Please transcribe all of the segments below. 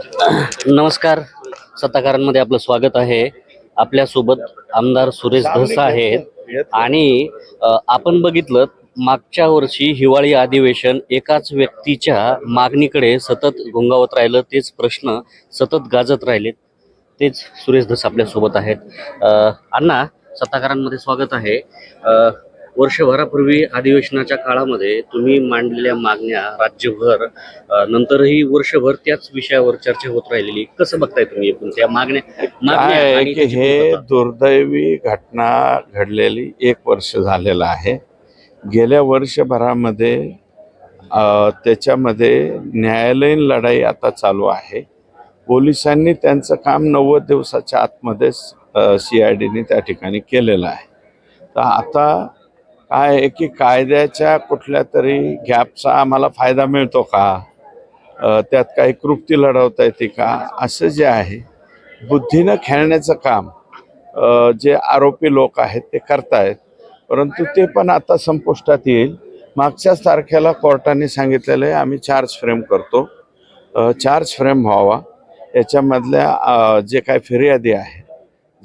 नमस्कार. सत्ताकारांमध्ये आपलं स्वागत आहे. आपल्यासोबत आमदार सुरेश धस आहेत. आणि आपण बघितलं मागच्या वर्षी हिवाळी अधिवेशन एकाच व्यक्तीच्या मागणीकडे सतत घोंगावत राहिलं. तेच प्रश्न सतत गाजत राहिलेत. तेच सुरेश धस आपल्यासोबत आहेत. अण्णा सत्ताकारांमध्ये स्वागत आहे. वर्षभरापूर्वी अधिवेशनाच्या काळामध्ये तुम्ही मांडलेल्या मागण्या राज्यभर नंतरही वर्षभर त्याच विषयावर चर्चा होत राहिलेली. कसं बघताय तुम्ही एकूण त्या मागण्या मागण्या हे? दुर्दैवी घटना घडलेली एक वर्ष झालेलं आहे. गेल्या वर्षभरामध्ये त्याच्यामध्ये न्यायालयीन लढाई आता चालू आहे. पोलिसांनी त्यांचं काम नव्वद दिवसाच्या आतमध्येच सी आय डीने त्या ठिकाणी केलेलं आहे. तर आता काय आहे की कायद्याच्या कुठल्या तरी गॅपचा आम्हाला फायदा मिळतो का? त्यात काही कृप्ती लढवता येते का? असं जे आहे बुद्धीनं खेळण्याचं काम जे आरोपी लोक आहेत ते करतायत. परंतु ते पण आता संपुष्टात येईल. मागच्याच तारखेला कोर्टाने सांगितलेलं आहे आम्ही चार्ज फ्रेम करतो. चार्ज फ्रेम व्हावा. याच्यामधल्या जे काही फिर्यादी आहे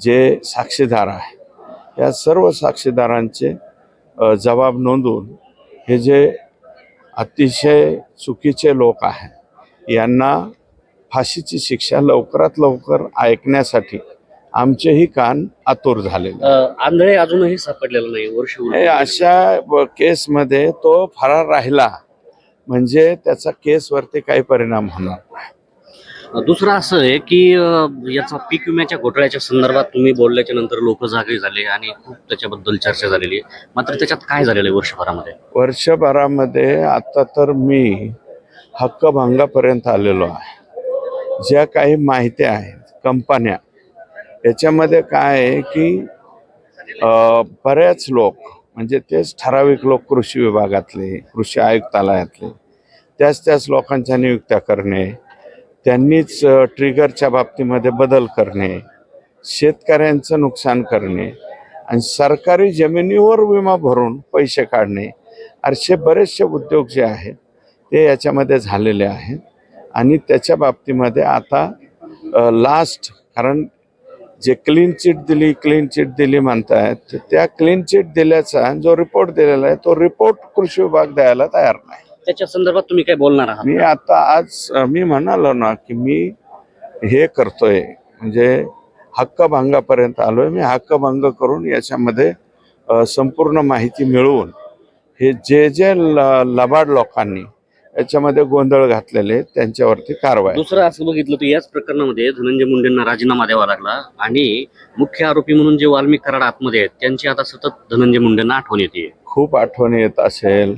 जे साक्षीदार आहे या सर्व साक्षीदारांचे जबाब नोंदवून हे जे अतिशय चुकीचे लोक आहेत यांना फाशीची शिक्षा लवकरात लवकर ऐकण्यासाठी आमचेही कान आतुर झालेले आंधळे अजूनही सापडलेलं नाही वर्ष. अशा केसमध्ये तो फरार राहिला म्हणजे त्याचा केसवरती काही परिणाम होणार नाही. दुसरं असं आहे की याचा पीक विम्याच्या घोटाळ्याच्या संदर्भात तुम्ही बोलल्याच्या नंतर लोक जागे झाले आणि खूप त्याच्याबद्दल चर्चा झालेली आहे. मात्र त्याच्यात काय झालेलं आहे वर्षभरामध्ये? वर्षभरामध्ये आता तर मी हक्कभंगापर्यंत आलेलो आहे. ज्या काही माहिती आहेत कंपन्या याच्यामध्ये काय आहे की बऱ्याच लोक म्हणजे तेच ठराविक लोक कृषी विभागातले कृषी आयुक्तालयातले त्याच त्याच लोकांच्या नियुक्त्या करणे त्यांनीच ट्रिगरच्या बाबतीमध्ये बदल करणे शेतकऱ्यांचं नुकसान करणे आणि सरकारी जमिनीवर विमा भरून पैसे काढणे असे बरेचसे उद्योग जे आहेत ते याच्यामध्ये झालेले आहेत. आणि त्याच्या बाबतीमध्ये आता लास्ट कारण जे क्लीन चिट दिली क्लीन चिट दिली म्हणतायत तर त्या क्लीन चिट दिल्याचा जो रिपोर्ट दिलेला आहे तो रिपोर्ट कृषी विभाग द्यायला तयार नाही. त्याच्या संदर्भात तुम्ही काय बोलणार आहात? मी आता आज मी म्हणालो ना की मी हे करतोय. म्हणजे हक्कभंगापर्यंत आलोय. मी हक्कभंग करून याच्यामध्ये संपूर्ण माहिती मिळवून हे जे जे लबाड लोकांनी याच्यामध्ये गोंधळ घातलेले त्यांच्यावरती कारवाई. दुसरं असं बघितलं तर याच प्रकरणामध्ये धनंजय मुंडेंना राजीनामा द्यावा लागला आणि मुख्य आरोपी म्हणून जे वाल्मिक कराड आतमध्ये आहेत त्यांची आता सतत धनंजय मुंडेंना आठवण येते खूप आठवण येत असेल.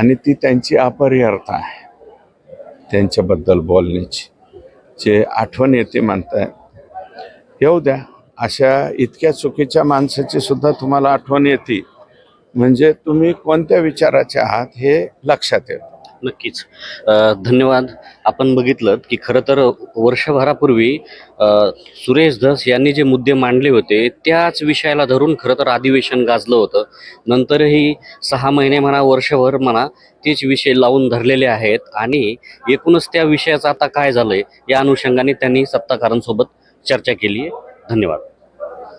आणि ती त्यांची अपरिहार्थ आहे. त्यांच्याबद्दल बोलण्याची जे आठवण येते मानताय येऊ द्या अशा इतक्या चुकीच्या माणसाची सुद्धा तुम्हाला आठवण येते. म्हणजे तुम्ही कोणत्या विचाराचे आहात हे लक्षात येतं. नक्कीच. धन्यवाद. आपण बघितलं की खरं तर वर्षभरापूर्वी सुरेश धस यांनी जे मुद्दे मांडले होते त्याच विषयाला धरून खरं तर अधिवेशन गाजलं होतं. नंतरही सहा महिने म्हणा वर्षभर म्हणा तेच विषय लावून धरलेले आहेत आणि एकूणच त्या विषयाचं आता काय झालं आहे या अनुषंगाने त्यांनी सत्ताकारांसोबत चर्चा केली आहे धन्यवाद.